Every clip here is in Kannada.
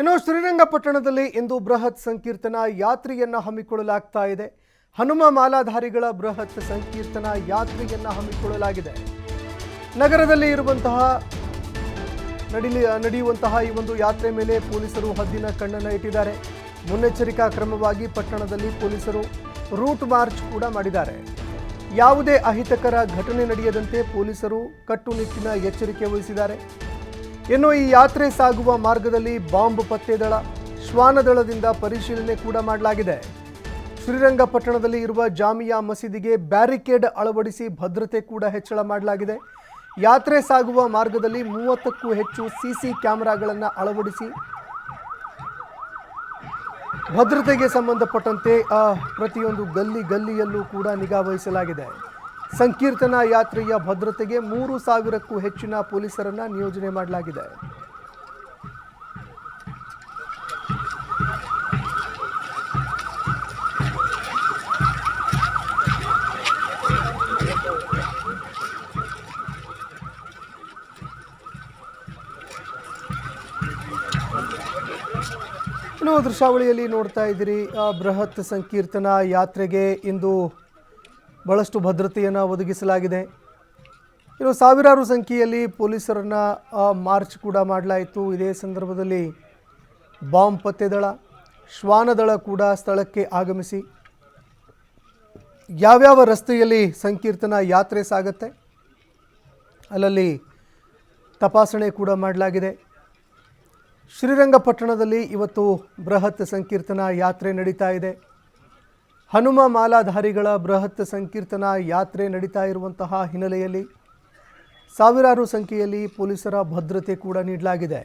ಇನ್ನು ಶ್ರೀರಂಗಪಟ್ಟಣದಲ್ಲಿ ಇಂದು ಬೃಹತ್ ಸಂಕೀರ್ತನ ಯಾತ್ರೆಯನ್ನು ಹಮ್ಮಿಕೊಳ್ಳಲಾಗ್ತಾ ಇದೆ. ಹನುಮ ಮಾಲಾಧಾರಿಗಳ ಬೃಹತ್ ಸಂಕೀರ್ತನ ಯಾತ್ರೆಯನ್ನು ಹಮ್ಮಿಕೊಳ್ಳಲಾಗಿದೆ. ನಗರದಲ್ಲಿ ಇರುವಂತಹ ನಡಿಲಿ, ನಡೆಯುವಂತಹ ಈ ಒಂದು ಯಾತ್ರೆ ಮೇಲೆ ಪೊಲೀಸರು ಹದ್ದಿನ ಕಣ್ಣನ್ನು ಇಟ್ಟಿದ್ದಾರೆ. ಮುನ್ನೆಚ್ಚರಿಕಾ ಕ್ರಮವಾಗಿ ಪಟ್ಟಣದಲ್ಲಿ ಪೊಲೀಸರು ರೂಟ್ ಮಾರ್ಚ್ ಕೂಡ ಮಾಡಿದ್ದಾರೆ. ಯಾವುದೇ ಅಹಿತಕರ ಘಟನೆ ನಡೆಯದಂತೆ ಪೊಲೀಸರು ಕಟ್ಟುನಿಟ್ಟಿನ ಎಚ್ಚರಿಕೆ ವಹಿಸಿದ್ದಾರೆ. ಇನ್ನು ಈ ಯಾತ್ರೆ ಸಾಗುವ ಮಾರ್ಗದಲ್ಲಿ ಬಾಂಬ್ ಪತ್ತೆ ದಳ ಶ್ವಾನದಳದಿಂದ ಪರಿಶೀಲನೆ ಕೂಡ ಮಾಡಲಾಗಿದೆ. ಶ್ರೀರಂಗಪಟ್ಟಣದಲ್ಲಿ ಇರುವ ಜಾಮಿಯಾ ಮಸೀದಿಗೆ ಬ್ಯಾರಿಕೇಡ್ ಅಳವಡಿಸಿ ಭದ್ರತೆ ಕೂಡ ಹೆಚ್ಚಳ ಮಾಡಲಾಗಿದೆ. ಯಾತ್ರೆ ಸಾಗುವ ಮಾರ್ಗದಲ್ಲಿ ಮೂವತ್ತಕ್ಕೂ ಹೆಚ್ಚು ಸಿಸಿ ಕ್ಯಾಮೆರಾಗಳನ್ನು ಅಳವಡಿಸಿ ಭದ್ರತೆಗೆ ಸಂಬಂಧಪಟ್ಟಂತೆ ಪ್ರತಿಯೊಂದು ಗಲ್ಲಿ ಗಲ್ಲಿಯಲ್ಲೂ ಕೂಡ ನಿಗಾ ವಹಿಸಲಾಗಿದೆ. ಸಂಕೀರ್ತನಾ ಯಾತ್ರೆಯ ಭದ್ರತೆಗೆ ಮೂರು ಸಾವಿರಕ್ಕೂ ಹೆಚ್ಚಿನ ಪೊಲೀಸರನ್ನು ನಿಯೋಜನೆ ಮಾಡಲಾಗಿದೆ. ಇನ್ನು ದೃಶ್ಯಾವಳಿಯಲ್ಲಿ ನೋಡ್ತಾ ಇದ್ದೀರಿ ಬೃಹತ್ ಸಂಕೀರ್ತನಾ ಯಾತ್ರೆಗೆ ಇಂದು ಬಹಳಷ್ಟು ಭದ್ರತೆಯನ್ನು ಒದಗಿಸಲಾಗಿದೆ. ಇನ್ನು ಸಾವಿರಾರು ಸಂಖ್ಯೆಯಲ್ಲಿ ಪೊಲೀಸರನ್ನು ಮಾರ್ಚ್ ಕೂಡ ಮಾಡಲಾಯಿತು. ಇದೇ ಸಂದರ್ಭದಲ್ಲಿ ಬಾಂಬ್ ಪತ್ತೆ ದಳ ಶ್ವಾನದಳ ಕೂಡ ಸ್ಥಳಕ್ಕೆ ಆಗಮಿಸಿ. ಯಾವ್ಯಾವ ರಸ್ತೆಯಲ್ಲಿ ಸಂಕೀರ್ತನ ಯಾತ್ರೆ ಸಾಗತ್ತೆ? ಅಲ್ಲಲ್ಲಿ ತಪಾಸಣೆ ಕೂಡ ಮಾಡಲಾಗಿದೆ. ಶ್ರೀರಂಗಪಟ್ಟಣದಲ್ಲಿ ಇವತ್ತು ಬೃಹತ್ ಸಂಕೀರ್ತನ ಯಾತ್ರೆ ನಡೀತಾ ಇದೆ. ಹನುಮ ಮಾಲಾಧಾರಿಗಳ ಬೃಹತ್ ಸಂಕೀರ್ತನಾ ಯಾತ್ರೆ ನಡೀತಾ ಇರುವಂತಹ ಹಿನ್ನೆಲೆಯಲ್ಲಿ ಸಾವಿರಾರು ಸಂಖ್ಯೆಯಲ್ಲಿ ಪೊಲೀಸರ ಭದ್ರತೆ ಕೂಡ ನೀಡಲಾಗಿದೆ.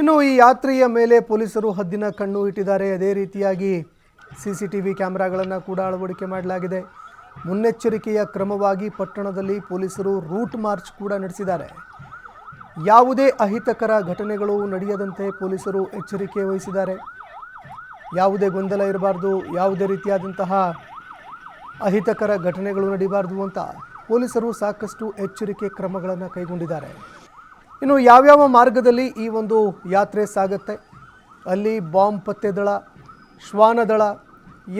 ಇನ್ನು ಈ ಯಾತ್ರೆಯ ಮೇಲೆ ಪೊಲೀಸರು ಹದ್ದಿನ ಕಣ್ಣು ಇಟ್ಟಿದ್ದಾರೆ. ಅದೇ ರೀತಿಯಾಗಿ ಸಿ ಸಿ ಟಿ ವಿ ಕ್ಯಾಮ್ರಾಗಳನ್ನು ಕೂಡ ಅಳವಡಿಕೆ ಮಾಡಲಾಗಿದೆ. ಮುನ್ನೆಚ್ಚರಿಕೆಯ ಕ್ರಮವಾಗಿ ಪಟ್ಟಣದಲ್ಲಿ ಪೊಲೀಸರು ರೂಟ್ ಮಾರ್ಚ್ ಕೂಡ ನಡೆಸಿದ್ದಾರೆ. ಯಾವುದೇ ಅಹಿತಕರ ಘಟನೆಗಳು ನಡೆಯದಂತೆ ಪೊಲೀಸರು ಎಚ್ಚರಿಕೆ ವಹಿಸಿದ್ದಾರೆ. ಯಾವುದೇ ಗೊಂದಲ ಇರಬಾರ್ದು, ಯಾವುದೇ ರೀತಿಯಾದಂತಹ ಅಹಿತಕರ ಘಟನೆಗಳು ನಡೀಬಾರ್ದು ಅಂತ ಪೊಲೀಸರು ಸಾಕಷ್ಟು ಎಚ್ಚರಿಕೆ ಕ್ರಮಗಳನ್ನು ಕೈಗೊಂಡಿದ್ದಾರೆ. ಇನ್ನು ಯಾವ್ಯಾವ ಮಾರ್ಗದಲ್ಲಿ ಈ ಒಂದು ಯಾತ್ರೆ ಸಾಗುತ್ತೆ? ಅಲ್ಲಿ ಬಾಂಬ್ ಪತ್ತೆ ದಳ ಶ್ವಾನ ದಳ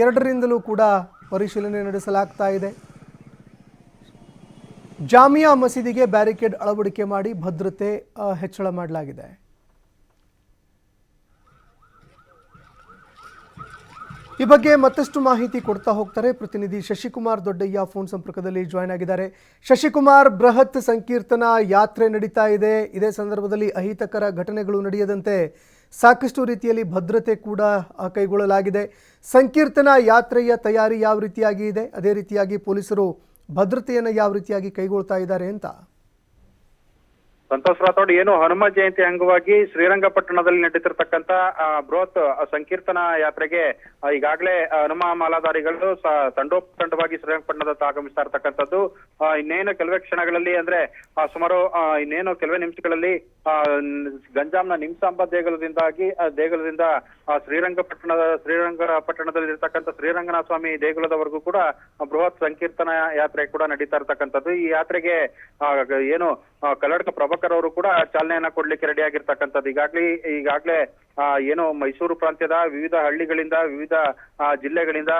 ಎರಡರಿಂದಲೂ ಕೂಡ ಪರಿಶೀಲನೆ ನಡೆಸಲಾಗ್ತಾ ಇದೆ. ಜಾಮಿಯಾ ಮಸೀದಿಗೆ ಬ್ಯಾರಿಕೇಡ್ ಅಳವಡಿಕೆ ಮಾಡಿ ಭದ್ರತೆ ಹೆಚ್ಚಳ ಮಾಡಲಾಗಿದೆ. ಈ ಬಗ್ಗೆ ಮತ್ತಷ್ಟು ಮಾಹಿತಿ ಕೊಡ್ತಾ ಹೋಗ್ತಾರೆ ಪ್ರತಿನಿಧಿ ಶಶಿಕುಮಾರ್ ದೊಡ್ಡಯ್ಯ ಫೋನ್ ಸಂಪರ್ಕದಲ್ಲಿ ಜಾಯ್ನ್ ಆಗಿದ್ದಾರೆ. ಶಶಿಕುಮಾರ್, ಬೃಹತ್ ಸಂಕೀರ್ತನಾ ಯಾತ್ರೆ ನಡೀತಾ ಇದೆ. ಇದೇ ಸಂದರ್ಭದಲ್ಲಿ ಅಹಿತಕರ ಘಟನೆಗಳು ನಡೆಯದಂತೆ ಸಾಕಷ್ಟು ರೀತಿಯಲ್ಲಿ ಭದ್ರತೆ ಕೂಡ ಕೈಗೊಳ್ಳಲಾಗಿದೆ. ಸಂಕೀರ್ತನಾ ಯಾತ್ರೆಯ ತಯಾರಿ ಯಾವ ರೀತಿಯಾಗಿ ಇದೆ? ಅದೇ ರೀತಿಯಾಗಿ ಪೊಲೀಸರು ಭದ್ರತೆಯನ್ನು ಯಾವ ರೀತಿಯಾಗಿ ಕೈಗೊಳ್ತಾ ಇದ್ದಾರೆ ಅಂತ. ಸಂತೋಷ್ ರಾಥೋಡ್ ಏನು ಹನುಮ ಜಯಂತಿ ಅಂಗವಾಗಿ ಶ್ರೀರಂಗಪಟ್ಟಣದಲ್ಲಿ ನಡೀತಿರ್ತಕ್ಕಂತ ಬೃಹತ್ ಸಂಕೀರ್ತನ ಯಾತ್ರೆಗೆ ಈಗಾಗಲೇ ಹನುಮ ಮಾಲಾಧಾರಿಗಳು ತಂಡೋಪತಂಡವಾಗಿ ಶ್ರೀರಂಗಪಟ್ಟಣದತ್ತ ಆಗಮಿಸ್ತಾ ಇರ್ತಕ್ಕಂಥದ್ದು. ಇನ್ನೇನು ಕೆಲವೇ ಕ್ಷಣಗಳಲ್ಲಿ ಅಂದ್ರೆ ಸುಮಾರು ಇನ್ನೇನು ಕೆಲವೇ ನಿಮಿಷಗಳಲ್ಲಿ ಆ, ನ್- ಗಂಜಾಂನ ನಿಮ್ಸಾಂಬ ದೇಗುಲದಿಂದಾಗಿ ದೇಗುಲದಿಂದ ಶ್ರೀರಂಗಪಟ್ಟಣದ ಶ್ರೀರಂಗಪಟ್ಟಣದಲ್ಲಿ ಇರ್ತಕ್ಕಂಥ ಶ್ರೀರಂಗನಾಥ ಸ್ವಾಮಿ ದೇಗುಲದವರೆಗೂ ಕೂಡ ಬೃಹತ್ ಸಂಕೀರ್ತನ ಯಾತ್ರೆ ಕೂಡ ನಡೀತಾ ಇರ್ತಕ್ಕಂಥದ್ದು. ಈ ಯಾತ್ರೆಗೆ ಏನು ಕಲ್ಲಡ್ಕ ಪ್ರಭಾಕರ್ ಅವರು ಕೂಡ ಚಾಲನೆಯನ್ನ ಕೊಡ್ಲಿಕ್ಕೆ ರೆಡಿ ಆಗಿರ್ತಕ್ಕಂಥದ್ದು. ಈಗಾಗ್ಲೇ ಈಗಾಗ್ಲೇ ಏನು ಮೈಸೂರು ಪ್ರಾಂತ್ಯದ ವಿವಿಧ ಹಳ್ಳಿಗಳಿಂದ ವಿವಿಧ ಆ, ಜಿಲ್ಲೆಗಳಿಂದ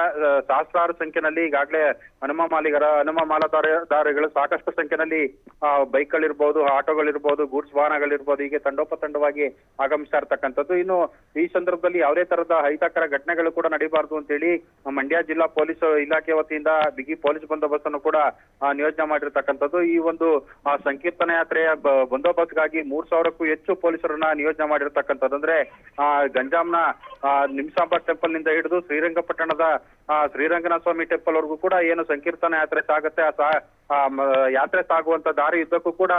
ಸಹಸ್ರಾರು ಸಂಖ್ಯೆನಲ್ಲಿ ಈಗಾಗಲೇ ಹನುಮ ಮಾಲಿಗರ ಹನುಮ ಮಾಲಾಧಾರಿಗಳು ಸಾಕಷ್ಟು ಸಂಖ್ಯೆನಲ್ಲಿ ಆ ಬೈಕ್ಗಳಿರ್ಬೋದು ಆಟೋಗಳಿರ್ಬೋದು ಗೂಡ್ಸ್ ವಾಹನಗಳಿರ್ಬೋದು ಹೀಗೆ ತಂಡೋಪತಂಡವಾಗಿ ಆಗಮಿಸ್ತಾ ಇರ್ತಕ್ಕಂಥದ್ದು ಇನ್ನು ಈ ಸಂದರ್ಭದಲ್ಲಿ ಯಾವುದೇ ತರದ ಅಹಿತಕರ ಘಟನೆಗಳು ಕೂಡ ನಡೀಬಾರ್ದು ಅಂತ ಹೇಳಿ ಮಂಡ್ಯ ಜಿಲ್ಲಾ ಪೊಲೀಸ್ ಇಲಾಖೆ ವತಿಯಿಂದ ಬಿಗಿ ಪೊಲೀಸ್ ಬಂದೋಬಸ್ತ್ ಅನ್ನು ಕೂಡ ನಿಯೋಜನೆ ಮಾಡಿರ್ತಕ್ಕಂಥದ್ದು. ಈ ಒಂದು ಸಂಕೀರ್ತನ ಯಾತ್ರೆಯ ಬಂದೋಬಸ್ತ್ಗಾಗಿ ಮೂರ್ ಸಾವಿರಕ್ಕೂ ಹೆಚ್ಚು ಪೊಲೀಸರನ್ನ ನಿಯೋಜನೆ ಮಾಡಿರ್ತಕ್ಕಂಥದ್ದು. ಅಂದ್ರೆ ಆ, ಗಂಜಾಂನ ನಿಮ್ಸಾಂಬ ಟೆಂಪಲ್ನಿಂದ ಹಿಡಿದು ಶ್ರೀರಂಗಪಟ್ಟಣದ ಆ, ಶ್ರೀರಂಗನಾಥ ಸ್ವಾಮಿ ಟೆಂಪಲ್ ವರೆಗೂ ಕೂಡ ಏನು ಸಂಕೀರ್ತನ ಯಾತ್ರೆ ಸಾಗುತ್ತೆ ಆ ಯಾತ್ರೆ ಸಾಗುವಂತ ದಾರಿ ಇದ್ದಕ್ಕೂ ಕೂಡ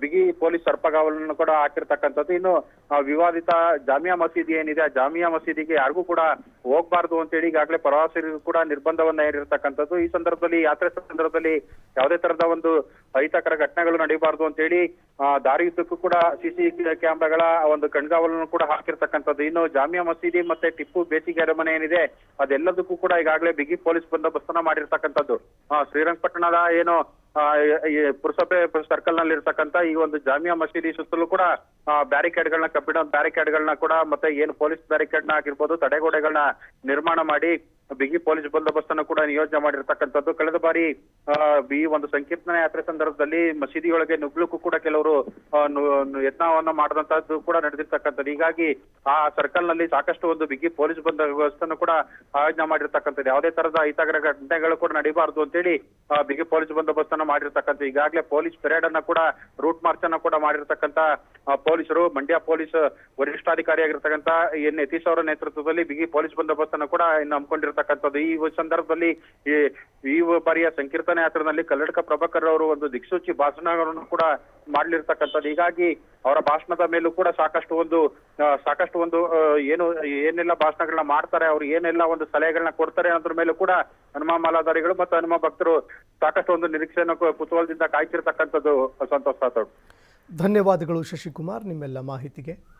ಬಿಗಿ ಪೊಲೀಸ್ ಸರ್ಪಗಾವಲನ್ನು ಕೂಡ ಹಾಕಿರ್ತಕ್ಕಂಥದ್ದು. ಇನ್ನು ವಿವಾದಿತ ಜಾಮಿಯಾ ಮಸೀದಿ ಏನಿದೆ ಆ ಜಾಮಿಯಾ ಮಸೀದಿಗೆ ಯಾರಿಗೂ ಕೂಡ ಹೋಗ್ಬಾರ್ದು ಅಂತೇಳಿ ಈಗಾಗಲೇ ಪ್ರವಾಸಿಗರಿಗೂ ಕೂಡ ನಿರ್ಬಂಧವನ್ನ ಹೇರಿರ್ತಕ್ಕಂಥದ್ದು. ಈ ಸಂದರ್ಭದಲ್ಲಿ ಯಾತ್ರೆ ಸಂದರ್ಭದಲ್ಲಿ ಯಾವುದೇ ತರದ ಒಂದು ಅಹಿತಕರ ಘಟನೆಗಳು ನಡೀಬಾರ್ದು ಅಂತೇಳಿ ಆ, ದಾರಿ ಉದ್ದಕ್ಕೂ ಕೂಡ ಸಿಸಿ ಕ್ಯಾಮ್ರಾಗಳ ಒಂದು ಕಣ್ಗಾವಲನ್ನು ಕೂಡ ಹಾಕಿರ್ತಕ್ಕಂಥದ್ದು. ಇನ್ನು ಜಾಮಿಯಾ ಮಸೀದಿ ಮತ್ತೆ ಟಿಪ್ಪು ಬೇಸಿಗೆ ಅರಮನೆ ಏನಿದೆ ಅದೆಲ್ಲದಕ್ಕೂ ಕೂಡ ಈಗಾಗಲೇ ಬಿಗಿ ಪೊಲೀಸ್ ಬಂದೋಬಸ್ತನ್ನ ಮಾಡಿರ್ತಕ್ಕಂಥದ್ದು. ಶ್ರೀರಂಗಪಟ್ಟಣದ ಏನು ಪುರಸಭೆ ಸರ್ಕಲ್ನಲ್ಲಿ ಇರ್ತಕ್ಕಂಥ ಈ ಒಂದು ಜಾಮಿಯಾ ಮಸೀದಿ ಸುತ್ತಲೂ ಕೂಡ ಬ್ಯಾರಿಕೇಡ್ ಗಳನ್ನ ಕಬ್ಬಿಣ ಬ್ಯಾರಿಕೇಡ್ ಗಳನ್ನ ಕೂಡ ಮತ್ತೆ ಏನು ಪೊಲೀಸ್ ಬ್ಯಾರಿಕೇಡ್ನ ಆಗಿರ್ಬೋದು ತಡೆಗೋಡೆಗಳನ್ನ ನಿರ್ಮಾಣ ಮಾಡಿ ಬಿಗಿ ಪೊಲೀಸ್ ಬಂದೋಬಸ್ತನ್ನು ಕೂಡ ನಿಯೋಜನೆ ಮಾಡಿರ್ತಕ್ಕಂಥದ್ದು. ಕಳೆದ ಬಾರಿ ಈ ಒಂದು ಸಂಕೀರ್ತನ ಯಾತ್ರೆ ಸಂದರ್ಭದಲ್ಲಿ ಮಸೀದಿಯೊಳಗೆ ನುಗ್ಲಕ್ಕೂ ಕೂಡ ಕೆಲವರು ಯತ್ನವನ್ನ ಮಾಡಿದಂತದ್ದು ಕೂಡ ನಡೆದಿರ್ತಕ್ಕಂಥದ್ದು. ಹೀಗಾಗಿ ಆ ಸರ್ಕಲ್ನಲ್ಲಿ ಸಾಕಷ್ಟು ಒಂದು ಬಿಗಿ ಪೊಲೀಸ್ ಬಂದೋಬಸ್ತನ್ನು ಕೂಡ ಆಯೋಜನೆ ಮಾಡಿರ್ತಕ್ಕಂಥದ್ದು. ಯಾವುದೇ ತರದ ಅಹಿತಕರ ಘಟನೆಗಳು ಕೂಡ ನಡೀಬಾರದು ಅಂತೇಳಿ ಬಿಗಿ ಪೊಲೀಸ್ ಬಂದೋಬಸ್ತನ್ನ ಮಾಡಿರ್ತಕ್ಕಂಥ ಈಗಾಗಲೇ ಪೊಲೀಸ್ ಪೆರೇಡ್ ಅನ್ನ ಕೂಡ, ರೂಟ್ ಮಾರ್ಚ್ ಅನ್ನ ಕೂಡ ಮಾಡಿರ್ತಕ್ಕಂಥ ಪೊಲೀಸರು, ಮಂಡ್ಯ ಪೊಲೀಸ್ ವರಿಷ್ಠಾಧಿಕಾರಿಯಾಗಿರ್ತಕ್ಕಂಥ ಎನ್ ಯತೀಶ್ ಅವರ ನೇತೃತ್ವದಲ್ಲಿ ಬಿಗಿ ಪೊಲೀಸ್ ಬಂದೋಬಸ್ತನ್ನು ಕೂಡ ಇನ್ನು ಹಮ್ಮಿಕೊಂಡಿರ್ತಕ್ಕಂಥದ್ದು. ಈ ಸಂದರ್ಭದಲ್ಲಿ ಈ ಬಾರಿಯ ಸಂಕೀರ್ತನ ಯಾತ್ರೆನಲ್ಲಿ ಕಲ್ಲಡ್ಕ ಪ್ರಭಾಕರ್ ಅವರು ಒಂದು ದಿಕ್ಸೂಚಿ ಭಾಷಣಗಳನ್ನು ಕೂಡ ಮಾಡ್ಲಿರ್ತಕ್ಕಂಥದ್ದು. ಹೀಗಾಗಿ ಅವರ ಭಾಷಣದ ಮೇಲೂ ಕೂಡ ಸಾಕಷ್ಟು ಒಂದು ಸಾಕಷ್ಟು ಒಂದು ಏನು, ಏನೆಲ್ಲ ಭಾಷಣಗಳನ್ನ ಮಾಡ್ತಾರೆ, ಅವ್ರು ಏನೆಲ್ಲ ಒಂದು ಸಲಹೆಗಳನ್ನ ಕೊಡ್ತಾರೆ ಅನ್ನೋದ್ರ ಮೇಲೂ ಕೂಡ ಹನುಮ ಮಾಲಾಧಾರಿಗಳು ಮತ್ತು ಹನುಮ ಭಕ್ತರು ಸಾಕಷ್ಟು ಒಂದು ನಿರೀಕ್ಷೆಯನ್ನು ಕುತೂಹಲದಿಂದ ಕಾಯ್ತಿರ್ತಕ್ಕಂಥದ್ದು. ಸಂತೋಷ ಧನ್ಯವಾದಗಳು ಶಶಿಕುಮಾರ್ ನಿಮ್ಮೆಲ್ಲ ಮಾಹಿತಿಗೆ.